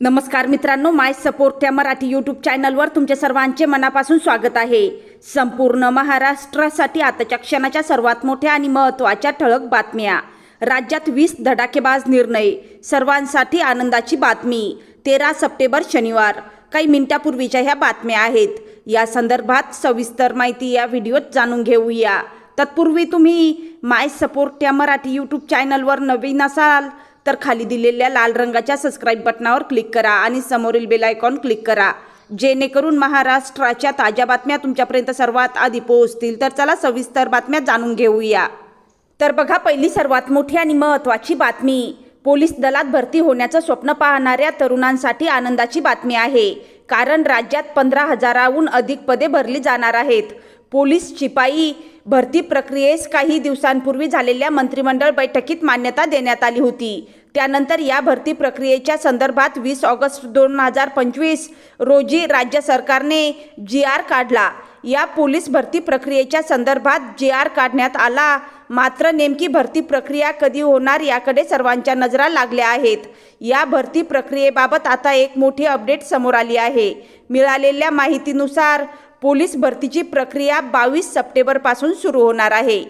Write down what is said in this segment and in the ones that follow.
नमस्कार मित्रांनो माय सपोर्ट या मराठी यूट्यूब चॅनलवर तुमच्या सर्वांचे मनापासून स्वागत आहे. संपूर्ण महाराष्ट्रासाठी आताच्या क्षणाच्या सर्वात मोठ्या आणि महत्त्वाच्या ठळक बातम्या. राज्यात वीस धडाकेबाज निर्णय सर्वांसाठी आनंदाची बातमी. तेरा सप्टेंबर शनिवार. काही मिनिटापूर्वीच्या ह्या बातम्या आहेत. या संदर्भात सविस्तर माहिती या व्हिडिओत जाणून घेऊया. तत्पूर्वी तुम्ही माय सपोर्ट या मराठी यूट्यूब चॅनलवर नवीन असाल तर खाली दिलेल्या लाल रंगाच्या सबस्क्राईब बटनावर क्लिक करा आणि समोरील बेल आयकॉन क्लिक करा. जेणेकरून महाराष्ट्राच्या ताज्या बातम्या तुमच्यापर्यंत सर्वात आधी पोहोचतील. तर चला सविस्तर बातम्या जाणून घेऊया. तर बघा पहिली सर्वात मोठी आणि महत्त्वाची बातमी. पोलीस दलात भरती होण्याचं स्वप्न पाहणाऱ्या तरुणांसाठी आनंदाची बातमी आहे. कारण राज्यात पंधरा हजाराहून अधिक पदे भरली जाणार आहेत. पोलीस शिपाई भरती प्रक्रियेस काही दिवसांपूर्वी झालेल्या मंत्रिमंडळ बैठकीत मान्यता देण्यात आली होती. त्यानंतर या भरती प्रक्रियेच्या संदर्भात वीस ऑगस्ट दोन हजार पंचवीस रोजी राज्य सरकारने जी आर काढला. या पोलीस भरती प्रक्रियेच्या संदर्भात जी आर काढण्यात आला. मात्र नेमकी भरती प्रक्रिया कधी होणार याकडे सर्वांच्या नजरा लागल्या आहेत. या भरती प्रक्रियेबाबत आता एक मोठी अपडेट समोर आली आहे. मिळालेल्या माहितीनुसार पोलीस भरतीची प्रक्रिया बावीस सप्टेंबरपासून सुरू होणार आहे.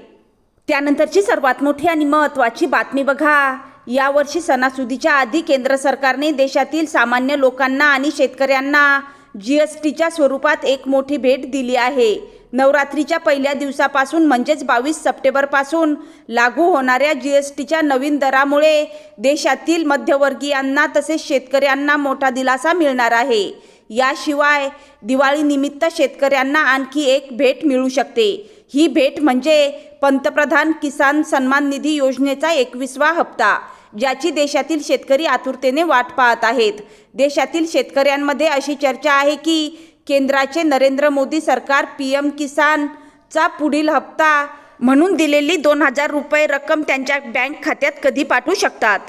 त्यानंतरची सर्वात मोठी आणि महत्त्वाची बातमी बघा. यावर्षी सणासुदीच्या आधी केंद्र सरकारने देशातील सामान्य लोकांना आणि शेतकऱ्यांना जी एस टीच्या स्वरूपात एक मोठी भेट दिली आहे. नवरात्रीच्या पहिल्या दिवसापासून म्हणजेच बावीस सप्टेंबरपासून लागू होणाऱ्या जी एस टीच्या नवीन दरामुळे देशातील मध्यवर्गीयांना तसेच शेतकऱ्यांना मोठा दिलासा मिळणार आहे. याशिवाय दिवाळीनिमित्त शेतकऱ्यांना आणखी एक भेट मिळू शकते. ही भेट म्हणजे पंतप्रधान किसान सन्मान निधी योजनेचा एकवीसवा हप्ता. ज्याची देशातील शेतकरी आतुरतेने वाट पाहत आहेत. देशातील शेतकऱ्यांमध्ये अशी चर्चा आहे की केंद्राचे नरेंद्र मोदी सरकार पी एम किसानचा पुढील हप्ता म्हणून दिलेली दोन हजार रुपये रक्कम त्यांच्या बँक खात्यात कधी पाठवू शकतात?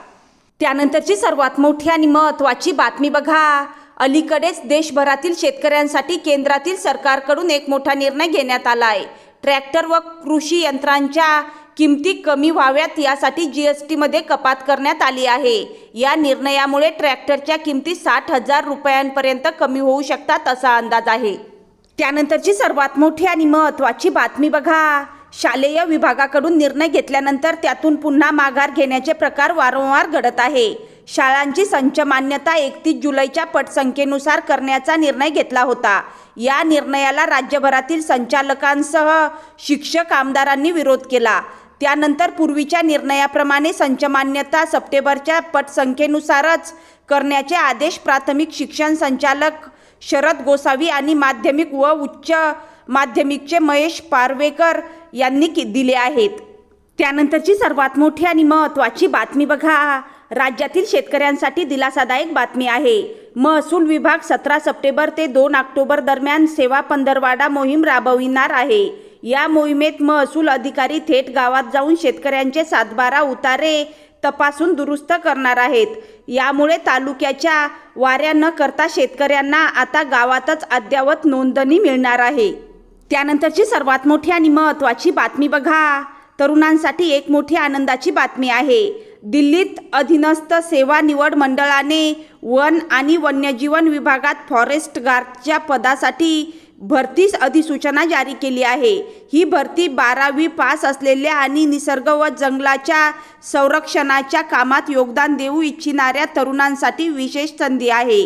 त्यानंतरची सर्वात मोठी आणि महत्त्वाची बातमी बघा. अलीकडेच देशभरातील शेतकऱ्यांसाठी केंद्रातील सरकारकडून एक मोठा निर्णय घेण्यात आला आहे ट्रॅक्टर व कृषी यंत्रांच्या किमती कमी व्हाव्यात यासाठी जी एस टीमध्ये कपात करण्यात आली आहे. या निर्णयामुळे ट्रॅक्टरच्या किमती साठ हजार रुपयांपर्यंत कमी होऊ शकतात असा अंदाज आहे. त्यानंतरची सर्वात मोठी आणि महत्त्वाची बातमी बघा. शालेय विभागाकडून निर्णय घेतल्यानंतर त्यातून पुन्हा माघार घेण्याचे प्रकार वारंवार घडत आहे. शाळांची संच मान्यता एकतीस जुलैच्या पटसंख्येनुसार करण्याचा निर्णय घेतला होता. या निर्णयाला राज्यभरातील संचालकांसह शिक्षक आमदारांनी विरोध केला. त्यानंतर पूर्वीच्या निर्णयाप्रमाणे संचमान्यता सप्टेंबरच्या पटसंख्येनुसारच करण्याचे आदेश प्राथमिक शिक्षण संचालक शरद गोसावी आणि माध्यमिक व उच्च माध्यमिकचे महेश पारवेकर यांनी कि- दिले आहेत. त्यानंतरची सर्वात मोठी आणि महत्त्वाची बातमी बघा. राज्यातील शेतकऱ्यांसाठी दिलासादायक बातमी आहे. महसूल विभाग सतरा सप्टेंबर ते दोन ऑक्टोबर दरम्यान सेवा पंधरवाडा मोहीम राबविणार आहे. या मोहिमेत महसूल अधिकारी थेट गावात जाऊन शेतकऱ्यांचे सातबारा उतारे तपासून दुरुस्त करणार आहेत. यामुळे तालुक्याच्या वाऱ्या न करता शेतकऱ्यांना आता गावातच अद्ययावत नोंदणी मिळणार आहे. त्यानंतरची सर्वात मोठी आणि महत्त्वाची बातमी बघा. तरुणांसाठी एक मोठी आनंदाची बातमी आहे. दिल्लीत अधीनस्थ सेवा निवड मंडळाने वन आणि वन्यजीवन विभागात फॉरेस्ट गार्डच्या पदासाठी भरतीस अधिसूचना जारी केली आहे. ही भरती बारावी पास असलेल्या आणि निसर्ग व जंगलाच्या संरक्षणाच्या कामात योगदान देऊ इच्छिणाऱ्या तरुणांसाठी विशेष संधी आहे.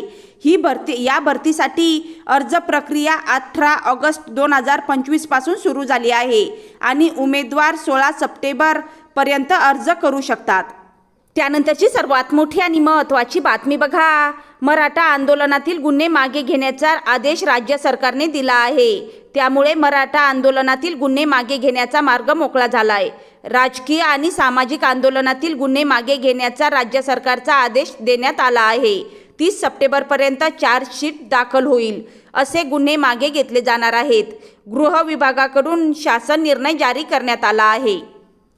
ही भरती या भरतीसाठी अर्ज प्रक्रिया अठरा ऑगस्ट दोन हजार पंचवीसपासून सुरू झाली आहे आणि उमेदवार सोळा सप्टेंबरपर्यंत अर्ज करू शकतात. त्यानंतरची सर्वात मोठी आणि महत्त्वाची बातमी बघा. मराठा आंदोलनातील गुन्हे मागे घेण्याचा आदेश राज्य सरकारने दिला आहे. त्यामुळे मराठा आंदोलनातील गुन्हे मागे घेण्याचा मार्ग मोकळा झाला आहे राजकीय आणि सामाजिक आंदोलनातील गुन्हे मागे घेण्याचा राज्य सरकारचा आदेश देण्यात आला आहे. तीस सप्टेंबरपर्यंत चार्जशीट दाखल होईल. असे गुन्हे मागे घेतले जाणार आहेत. गृह विभागाकडून शासन निर्णय जारी करण्यात आला आहे.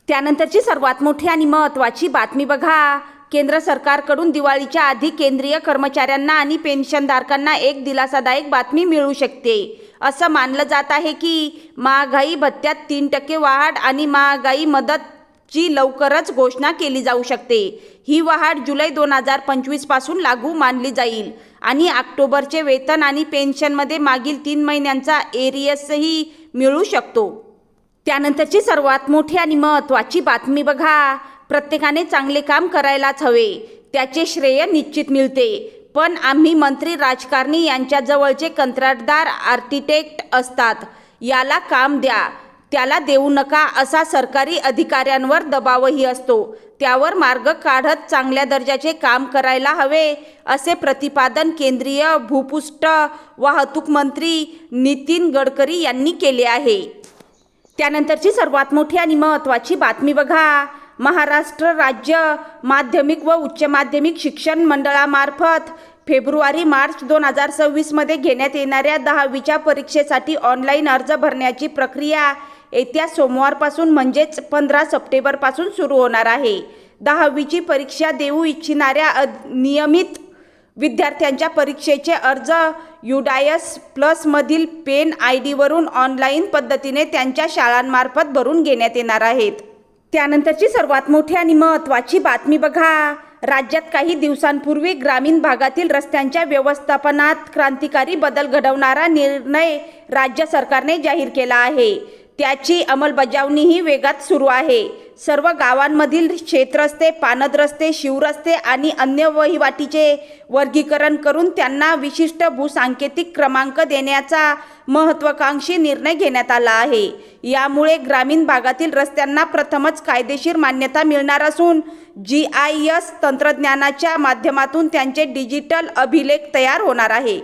त्यानंतरची सर्वात मोठी आणि महत्त्वाची बातमी बघा. केंद्र सरकारकडून दिवाळीच्या आधी केंद्रीय कर्मचाऱ्यांना आणि पेन्शनधारकांना एक दिलासादायक बातमी मिळू शकते. असं मानलं जात आहे की महागाई भत्त्यात तीन टक्के वाढ आणि महागाई मदत ची लवकरच घोषणा केली जाऊ शकते. ही वाढ जुलै दोन हजार पंचवीसपासून लागू मानली जाईल आणि ऑक्टोबरचे वेतन आणि पेन्शनमध्ये मागील तीन महिन्यांचा एरियसही मिळू शकतो. त्यानंतरची सर्वात मोठी आणि महत्त्वाची बातमी बघा. प्रत्येकाने चांगले काम करायलाच हवे. त्याचे श्रेय निश्चित मिळते. पण आम्ही मंत्री राजकारणी यांच्या जवळचे कंत्राटदार आर्किटेक्ट असतात. याला काम द्या. त्याला देऊ नका असा सरकारी अधिकाऱ्यांवर दबावही असतो. त्यावर मार्ग काढत चांगल्या दर्जाचे काम करायला हवे असे प्रतिपादन केंद्रीय भूपृष्ठ वाहतूक मंत्री नितीन गडकरी यांनी केले आहे. त्यानंतरची सर्वात मोठी आणि महत्त्वाची बातमी बघा. महाराष्ट्र राज्य माध्यमिक व उच्च माध्यमिक शिक्षण मंडळामार्फत फेब्रुवारी मार्च दोन हजार सव्वीसमध्ये घेण्यात येणाऱ्या दहावीच्या परीक्षेसाठी ऑनलाईन अर्ज भरण्याची प्रक्रिया येत्या सोमवारपासून म्हणजेच पंधरा सप्टेंबरपासून सुरू होणार आहे. दहावीची परीक्षा देऊ इच्छिणाऱ्या नियमित विद्यार्थ्यांच्या परीक्षेचे अर्ज युडायस प्लसमधील पेन आय डीवरून ऑनलाईन पद्धतीने त्यांच्या शाळांमार्फत भरून घेण्यात येणार आहेत. त्यानंतरची सर्वात मोठी आणि महत्त्वाची बातमी बघा. राज्यात काही दिवसांपूर्वी ग्रामीण भागातील रस्त्यांच्या व्यवस्थापनात क्रांतिकारी बदल घडवणारा निर्णय राज्य सरकारने जाहीर केला आहे. त्याची अंमलबजावणीही वेगात सुरू आहे. सर्व गावांमधील क्षेत्रस्ते पानद रस्ते शिवरस्ते आणि अन्य वहिवाटीचे वर्गीकरण करून त्यांना विशिष्ट भूसांकेतिक क्रमांक देण्याचा महत्त्वाकांक्षी निर्णय घेण्यात आला आहे. यामुळे ग्रामीण भागातील रस्त्यांना प्रथमच कायदेशीर मान्यता मिळणार असून जी आय एस तंत्रज्ञानाच्या माध्यमातून त्यांचे डिजिटल अभिलेख तयार होणार आहे.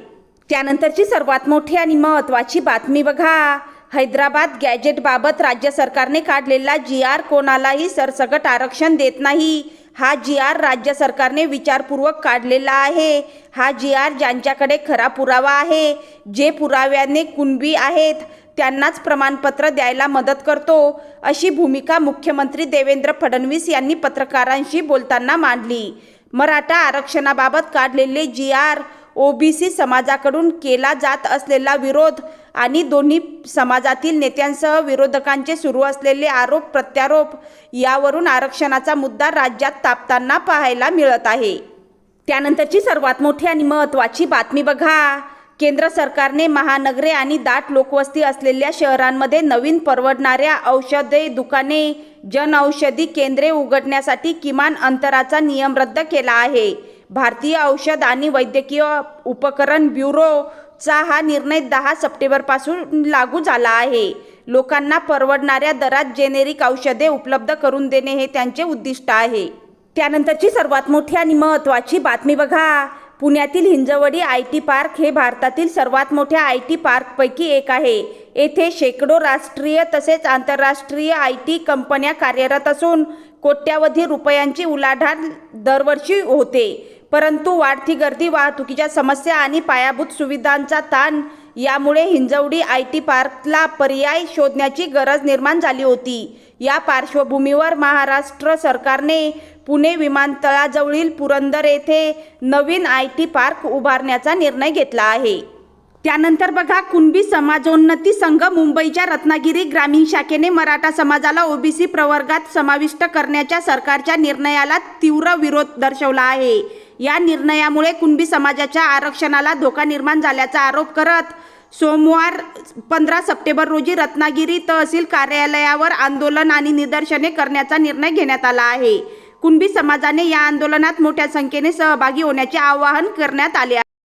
त्यानंतरची सर्वात मोठी आणि महत्त्वाची बातमी बघा. हैदराबाद गॅजेटबाबत राज्य सरकारने काढलेला जी आर कोणालाही सरसकट आरक्षण देत नाही. हा जी आर राज्य सरकारने विचारपूर्वक काढलेला आहे. हा जी आर ज्यांच्याकडे खरा पुरावा आहे जे पुराव्याने कुणबी आहेत त्यांनाच प्रमाणपत्र द्यायला मदत करतो अशी भूमिका मुख्यमंत्री देवेंद्र फडणवीस यांनी पत्रकारांशी बोलताना मांडली. मराठा आरक्षणाबाबत काढलेले जी आर ओबीसी समाजाकडून केला जात असलेला विरोध आणि दोन्ही समाजातील नेत्यांसह विरोधकांचे सुरू असलेले आरोप प्रत्यारोप यावरून आरक्षणाचा मुद्दा राज्यात तापताना पाहायला मिळत आहे. त्यानंतरची सर्वात मोठी आणि महत्त्वाची बातमी बघा. केंद्र सरकारने महानगरे आणि दाट लोकवस्ती असलेल्या शहरांमध्ये नवीन परवडणाऱ्या औषधे दुकाने जनऔषधी केंद्रे उघडण्यासाठी किमान अंतराचा नियम रद्द केला आहे. भारतीय औषध आणि वैद्यकीय उपकरण ब्युरोचा हा निर्णय दहा सप्टेंबरपासून लागू झाला आहे. लोकांना परवडणाऱ्या दरात जेनेरिक औषधे उपलब्ध करून देणे हे त्यांचे उद्दिष्ट आहे. त्यानंतरची सर्वात मोठी आणि महत्त्वाची बातमी बघा. पुण्यातील हिंजवडी आय टी पार्क हे भारतातील सर्वात मोठ्या आय टी पार्कपैकी एक आहे. येथे शेकडो राष्ट्रीय तसेच आंतरराष्ट्रीय आय टी कंपन्या कार्यरत असून कोट्यावधी रुपयांची उलाढाल दरवर्षी होते. परंतु वाढती गर्दी वाहतुकीच्या समस्या आणि पायाभूत सुविधांचा ताण यामुळे हिंजवडी आय टी पार्कला पर्याय शोधण्याची गरज निर्माण झाली होती. या पार्श्वभूमीवर महाराष्ट्र सरकारने पुणे विमानतळाजवळील पुरंदर येथे नवीन आय टी पार्क उभारण्याचा निर्णय घेतला आहे. त्यानंतर बघा कुणबी समाजोन्नती संघ मुंबईच्या रत्नागिरी ग्रामीण शाखेने मराठा समाजाला ओबीसी प्रवर्गात समाविष्ट करण्याच्या सरकारच्या निर्णयाला तीव्र विरोध दर्शवला आहे. या निर्णयामुळे कुणबी समाजाच्या आरक्षणाला धोका निर्माण झाल्याचा आरोप करत सोमवार पंधरा सप्टेंबर रोजी रत्नागिरी तहसील कार्यालयावर आंदोलन आणि निदर्शने करण्याचा निर्णय घेण्यात आला आहे. कुणबी समाजाने या आंदोलनात मोठ्या संख्येने सहभागी होण्याचे आवाहन करण्यात आले आहे.